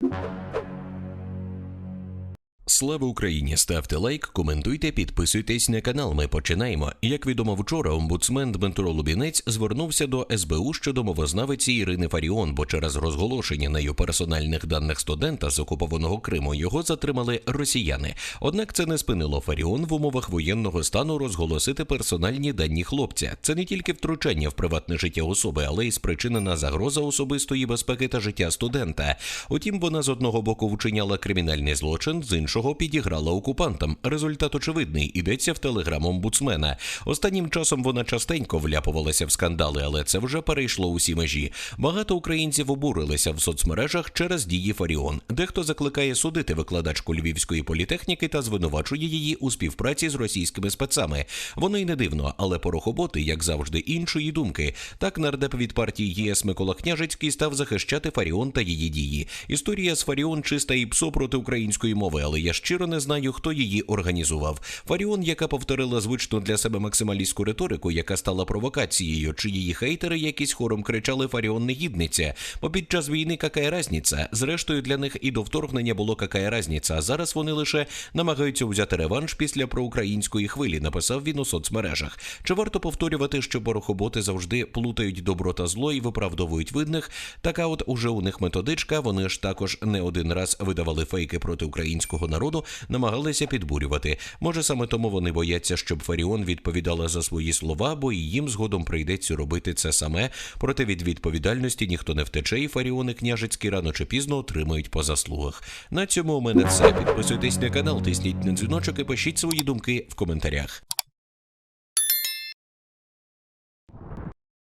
you Слава Україні! Ставте лайк, коментуйте, підписуйтесь на канал. Ми починаємо. Як відомо вчора, омбудсмен Дмитро Лубінець звернувся до СБУ щодо мовознавиці Ірини Фаріон, бо через розголошення нею персональних даних студента з окупованого Криму його затримали росіяни. Однак це не спинило Фаріон в умовах воєнного стану розголосити персональні дані хлопця. Це не тільки втручання в приватне життя особи, але й спричинена загроза особистої безпеки та життя студента. Утім, вона з одного боку вчиняла кримінальний злочин, з іншого підіграла окупантам. Результат очевидний ідеться в телеграм омбудсмена. Останнім часом вона частенько вляпувалася в скандали, але це вже перейшло усі межі. Багато українців обурилися в соцмережах через дії Фаріон. Дехто закликає судити викладачку львівської політехніки та звинувачує її у співпраці з російськими спецами. Воно й не дивно, але порохоботи, як завжди, іншої думки. Так нардеп від партії ЄС Микола Княжицький став захищати Фаріон та її дії. Історія з Фаріон чиста і псо проти української мови, але я щиро не знаю, хто її організував. Фаріон, яка повторила звичну для себе максималістську риторику, яка стала провокацією, чи її хейтери якісь хором кричали Фаріон негідниця. Бо під час війни какая разниця? Зрештою, для них і до вторгнення було какая разниця. А зараз вони лише намагаються взяти реванш після проукраїнської хвилі. Написав він у соцмережах. Чи варто повторювати, що порохоботи завжди плутають добро та зло і виправдовують видних? Така от уже у них методичка. Вони ж також не один раз видавали фейки проти українського народу, намагалися підбурювати. Може, саме тому вони бояться, щоб Фаріон відповідала за свої слова, бо і їм згодом прийдеться робити це саме. Проте від відповідальності ніхто не втече, і Фаріони княжицькі рано чи пізно отримають по заслугах. На цьому у мене все. Підписуйтесь на канал, тисніть на дзвіночок і пишіть свої думки в коментарях.